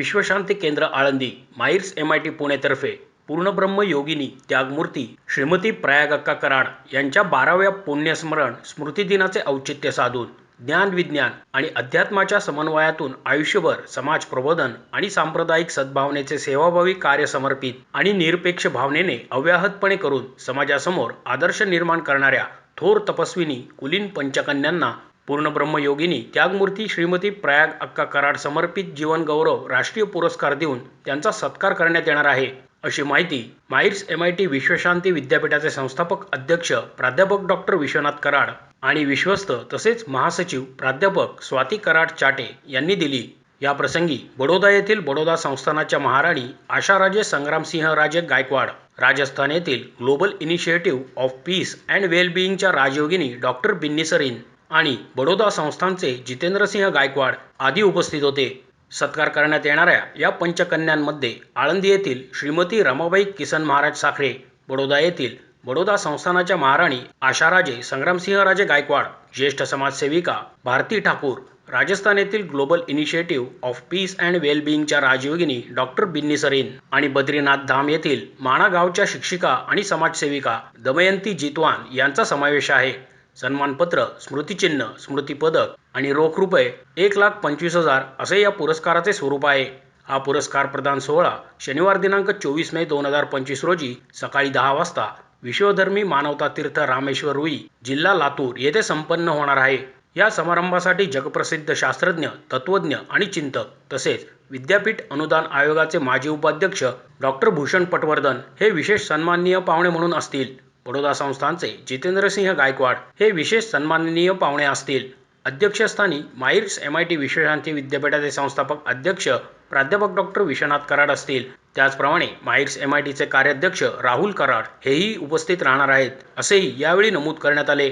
Vishwashanti Kendra Alandi MAEER's M I T पुणेतर्फे पूर्णब्रह्म योगिनी त्यागमूर्ती श्रीमती प्रयागक्का कराड यांच्या बाराव्या पुण्यस्मरण स्मृतिदिनाचे औचित्य साधून ज्ञान विज्ञान आणि अध्यात्माच्या समन्वयातून आयुष्यभर समाज प्रबोधन आणि सांप्रदायिक सद्भावनेचे सेवाभावी कार्य समर्पित आणि निरपेक्ष भावनेने अव्याहतपणे करून समाजासमोर आदर्श निर्माण करणाऱ्या थोर तपस्विनी कुलीन पंचकन्यांना पूर्णब्रह्मयोगिनी त्यागमूर्ती श्रीमती प्रयाग अक्का कराड समर्पित जीवन गौरव राष्ट्रीय पुरस्कार देऊन त्यांचा सत्कार करण्यात येणार आहे. अशी माहिती MAEER's M I T Vishwashanti विद्यापीठाचे संस्थापक अध्यक्ष प्राध्यापक डॉक्टर विश्वनाथ कराड आणि विश्वस्त तसेच महासचिव प्राध्यापक स्वाती कराड चाटे यांनी दिली. या प्रसंगी बडोदा येथील बडोदा संस्थानाच्या महाराणी आशाराजे संग्रामसिंह राजे गायकवाड राजस्थान येथील global initiative of peace and वेलबिईंगच्या Rajyogini doctor Binni Sarin आणि बडोदा संस्थानचे जितेंद्रसिंह गायकवाड आदी उपस्थित होते. सत्कार करण्यात येणाऱ्या या पंचकन्यांमध्ये आळंदी येथील श्रीमती रमाबाई किसन महाराज साखरे बडोदा येथील बडोदा संस्थानाच्या महाराणी आशाराजे संग्रामसिंहराजे गायकवाड ज्येष्ठ समाजसेविका भारती ठाकूर राजस्थान येथील global initiative of peace and वेलबिईंगच्या Rajyogini doctor Binni Sarin आणि बद्रीनाथ धाम येथील माणा गावच्या शिक्षिका आणि समाजसेविका दमयंती जितवान यांचा समावेश आहे. सन्मानपत्र स्मृतिचिन्ह स्मृतिपदक आणि रोख रुपये एक लाख पंचवीस हजार असे या पुरस्काराचे स्वरूप आहे. हा पुरस्कार प्रदान सोहळा शनिवार दिनांक चोवीस मे दोन हजार पंचवीस रोजी सकाळी दहा वाजता विश्वधर्मी मानवता तीर्थ रामेश्वर रुई जिल्हा लातूर येथे संपन्न होणार आहे. या समारंभासाठी जगप्रसिद्ध शास्त्रज्ञ तत्वज्ञ आणि चिंतक तसेच विद्यापीठ अनुदान आयोगाचे माजी उपाध्यक्ष डॉक्टर भूषण पटवर्धन हे विशेष सन्माननीय पाहुणे म्हणून असतील. बडोदा संस्थानचे जितेंद्रसिंह गायकवाड हे विशेष सन्माननीय पाहुणे असतील. अध्यक्षस्थानी MAEER's M I T Vishwashanti विद्यापीठाचे संस्थापक अध्यक्ष प्राध्यापक डॉक्टर विश्वनाथ कराड असतील. त्याचप्रमाणे माईर्स एम आय टीचे कार्याध्यक्ष राहुल कराड हेही उपस्थित राहणार आहेत असेही यावेळी नमूद करण्यात आले.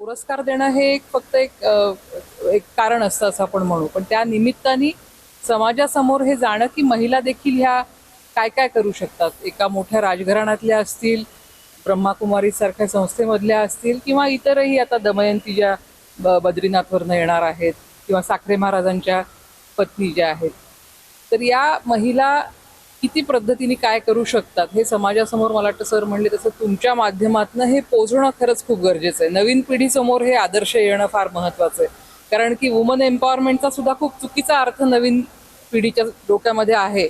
पुरस्कार देणं हे एक फक्त एक एक कारण असतं असं आपण म्हणू. पण त्या निमित्ताने समाजासमोर हे जाणं की महिला देखील ह्या काय काय करू शकतात. एका मोठ्या राजघराण्यातल्या असतील ब्रह्माकुमारी सारख्या संस्थेमधल्या असतील किंवा इतरही आता दमयंती ज्या ब- बद्रीनाथवरनं येणार आहेत किंवा साखरे महाराजांच्या पत्नी ज्या आहेत. तर या महिला किती पद्धतीने काय करू शकतात हे समाजासमोर मला वाटतं सर म्हणले तसं तुमच्या माध्यमातून हे पोचणं खरंच खूप गरजेचं आहे. नवीन पिढीसमोर हे आदर्श येणं फार महत्वाचं आहे. कारण की वुमन एम्पॉवरमेंटचा सुद्धा खूप चुकीचा अर्थ नवीन पिढीच्या डोक्यामध्ये आहे.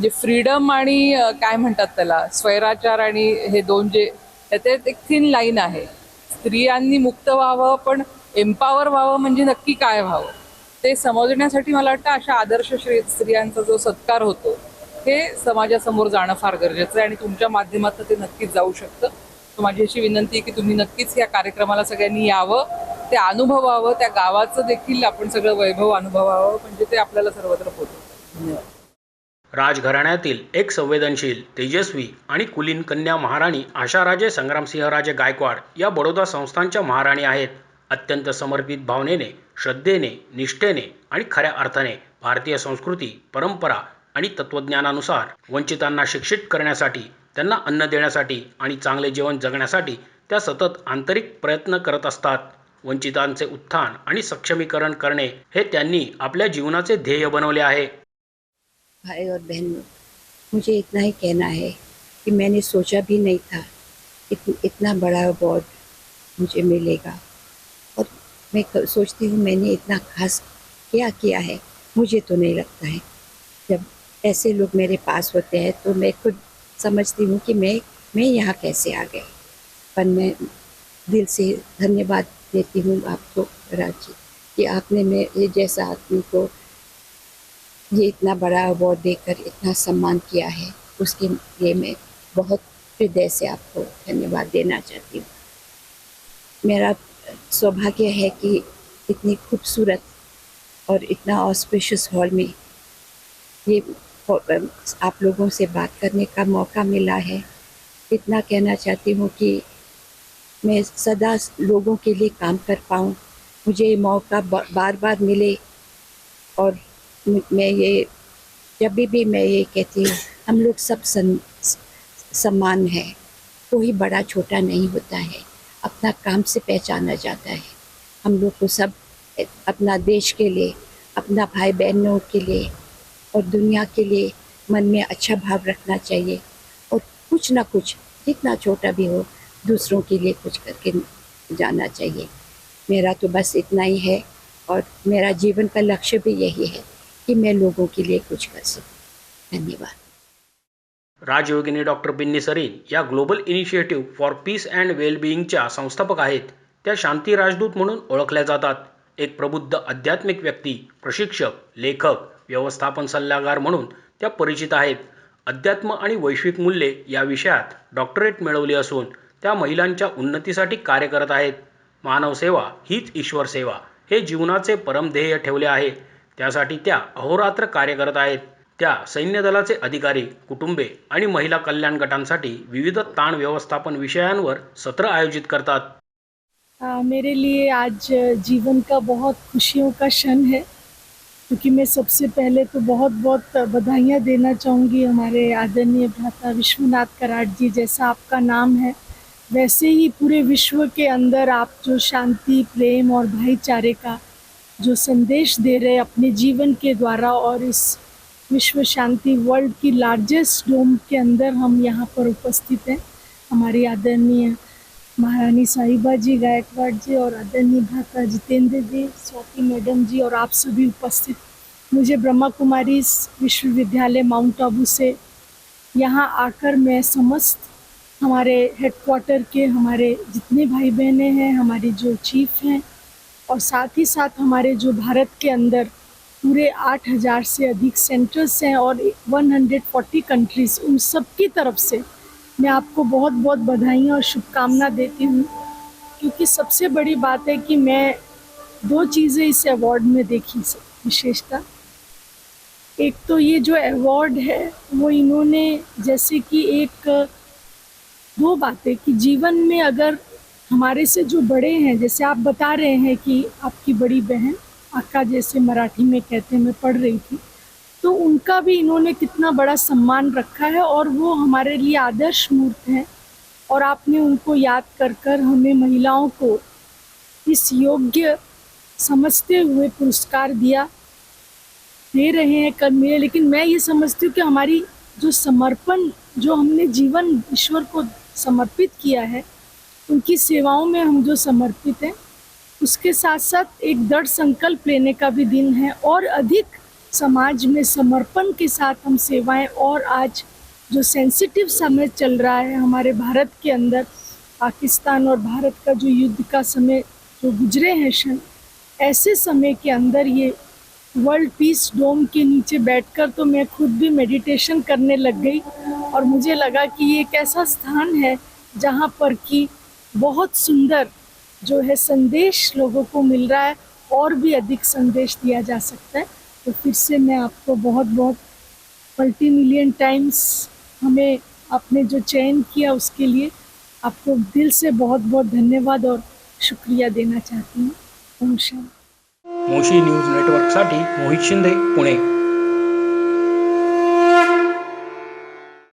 म्हणजे फ्रीडम आणि काय म्हणतात त्याला स्वैराचार आणि हे दोन जे त्याच्यात एक थिन लाईन आहे. स्त्रियांनी मुक्त व्हावं पण एम्पावर व्हावं म्हणजे नक्की काय व्हावं? ते समजण्यासाठी मला वाटतं अशा आदर्श श्री स्त्रियांचा जो सत्कार होतो हे समाजासमोर जाणं फार गरजेचं आहे आणि तुमच्या माध्यमातून ते नक्कीच जाऊ शकतं. तर माझी अशी विनंती आहे की तुम्ही नक्कीच या कार्यक्रमाला सगळ्यांनी यावं ते अनुभवावं त्या गावाचं देखील आपण सगळं वैभव अनुभवावं म्हणजे ते आपल्याला सर्वत्र पोहोचवतं. धन्यवाद. राजघराण्यातील एक संवेदनशील तेजस्वी आणि कुलीन कन्या महाराणी आशाराजे संग्रामसिंहराजे गायकवाड या बडोदा संस्थांच्या महाराणी आहेत. अत्यंत समर्पित भावनेने श्रद्धेने निष्ठेने आणि खऱ्या अर्थाने भारतीय संस्कृती परंपरा आणि तत्त्वज्ञानानुसार वंचितांना शिक्षित करण्यासाठी त्यांना अन्न देण्यासाठी आणि चांगले जीवन जगण्यासाठी त्या सतत आंतरिक प्रयत्न करत असतात. वंचितांचे उत्थान आणि सक्षमीकरण करणे हे त्यांनी आपल्या जीवनाचे ध्येय बनवले आहे. भाई और बहनों मुझे इतना ही कहना है कि मैंने सोचा भी नहीं था इत, इतना बड़ा अवार्ड मुझे मिलेगा। और मैं सोचती हूँ मैंने इतना खास क्या किया है मुझे तो नहीं लगता है। जब ऐसे लोग मेरे पास होते हैं तो मैं खुद समझती हूँ कि मैं मैं यहाँ कैसे आ गई। पर मैं दिल से धन्यवाद देती हूँ आपको राज जी कि आपने मेरे जैसा आदमी को ये इतना बड़ा अवार्ड देकर इतना सम्मान किया है, उसके लिए मैं बहुत हृदय से आपको धन्यवाद देना चाहती हूँ। मेरा सौभाग्य है कि इतनी खूबसूरत और इतना ऑस्पिशियस हॉल में ये आप लोगों से बात करने का मौका मिला है। इतना कहना चाहती हूँ कि मैं सदा लोगों के लिए काम कर पाऊँ, मुझे ये मौका बार बार मिले और मैं ये जब भी, मैं ये कहती हूँ हम लोग सब सं, समान है। कोई बड़ा छोटा नहीं होता है। अपना काम से पहचाना जाता है। हम लोग को सब अपना देश के लिए अपना भाई बहनों के लिए और दुनिया के लिए मन में अच्छा भाव रखना चाहिए और कुछ ना कुछ जितना छोटा भी हो दूसरों के लिए कुछ करके जाना चाहिए। मेरा तो बस इतना ही है और मेरा जीवन का लक्ष्य भी यही है। कि मैं लोगों के लिए कुछ कर सकूँ। धन्यवाद। राजयोगिनी डॉक्टर बिन्नी सरीन या global initiative for peace and वेलबिईंगच्या संस्थापक आहेत त्या शांती राजदूत म्हणून ओळखल्या जातात. एक प्रबुद्ध आध्यात्मिक व्यक्ती प्रशिक्षक लेखक व्यवस्थापन सल्लागार म्हणून त्या परिचित आहेत. अध्यात्म आणि वैश्विक मूल्ये या विषयात डॉक्टरेट मिळवली असून त्या महिलांच्या उन्नतीसाठी कार्य करत आहेत. मानवसेवा हीच ईश्वर सेवा हे जीवनाचे परमध्येय ठेवले आहे. त्यासाठी त्या अहोरात्र कार्य करत आहेत. त्या सैन्य दलाचे अधिकारी कुटुंबे आणि महिला कल्याण गटांसाठी विविध ताण व्यवस्थापन विषयांवर सत्र आयोजित करतात. आ, मेरे लिए आज जीवन का बहुत खुशियों का क्षण है क्योंकि मैं सबसे पहले तो बहुत बहुत बधाइयाँ देना चाहूँगी हमारे आदरणीय भ्राता विश्वनाथ कराट जी जैसा आपका नाम है। वैसे ही पूरे विश्व के अंदर आप जो शांति प्रेम और भाईचारे का जो संदेश दे रहे हैं अपने जीवन के द्वारा और इस विश्व शांति वर्ल्ड की लार्जेस्ट डोम के अंदर हम यहाँ पर उपस्थित हैं। हमारी आदरणीय महारानी साहिबा जी गायकवाड़ जी और आदरणीय भाता जितेंद्र जी स्वाति मैडम जी और आप सभी उपस्थित। मुझे ब्रह्मा कुमारी विश्वविद्यालय माउंट आबू से यहाँ आकर मैं समस्त हमारे हेडक्वार्टर के हमारे जितने भाई बहनें हैं हमारे जो चीफ हैं और साथ ही साथ हमारे जो भारत के अंदर पूरे आठ हज़ार से अधिक सेंटर्स हैं और 140 कंट्रीज़ उन सब की तरफ़ से मैं आपको बहुत बहुत बधाई और शुभकामना देती हूँ। क्योंकि सबसे बड़ी बात है कि मैं दो चीज़ें इस अवार्ड में देखी विशेषता। एक तो ये जो अवार्ड है, वो इन्होंने जैसे कि एक, दो बातें कि जीवन में अगर हमारे से जो बड़े हैं, जैसे आप बता रहे हैं कि आपकी बड़ी बहन आका जैसे मराठी में कहते मैं पढ़ रही थी। तो उनका भी इन्होंने कितना बड़ा सम्मान रखा है और वो हमारे लिए आदर्श मूर्त हैं और आपने उनको याद कर कर हमें महिलाओं को इस योग्य समझते हुए पुरस्कार दिया, दे रहे हैं कर्मी लेकिन मैं ये समझती हूँ कि हमारी जो समर्पण, जो हमने जीवन ईश्वर को समर्पित किया है उनकी सेवाओं में हम जो समर्पित हैं, उसके साथ साथ एक दृढ़ संकल्प लेने का भी दिन है और अधिक समाज में समर्पण के साथ हम सेवाएँ और आज जो सेंसिटिव समय चल रहा है हमारे भारत के अंदर, पाकिस्तान और भारत का जो युद्ध का समय जो गुजरे हैं क्षण, ऐसे समय के अंदर ये वर्ल्ड पीस डोम के नीचे बैठकर तो मैं खुद भी मेडिटेशन करने लग गई और मुझे लगा कि ये एक ऐसा स्थान है जहाँ पर कि बहुत सुंदर जो है संदेश लोगों को मिल रहा है, और भी अधिक संदेश दिया जा सकता है। तो फिर से मैं आपको बहुत बहुत मल्टी मिलियन टाइम्स हमें आपने जो चयन किया उसके लिए आपको दिल से बहुत बहुत धन्यवाद और शुक्रिया देना चाहती हूँ। ओम मोशी न्यूज़ नेटवर्कसाठी मोहित शिंदे, पुणे।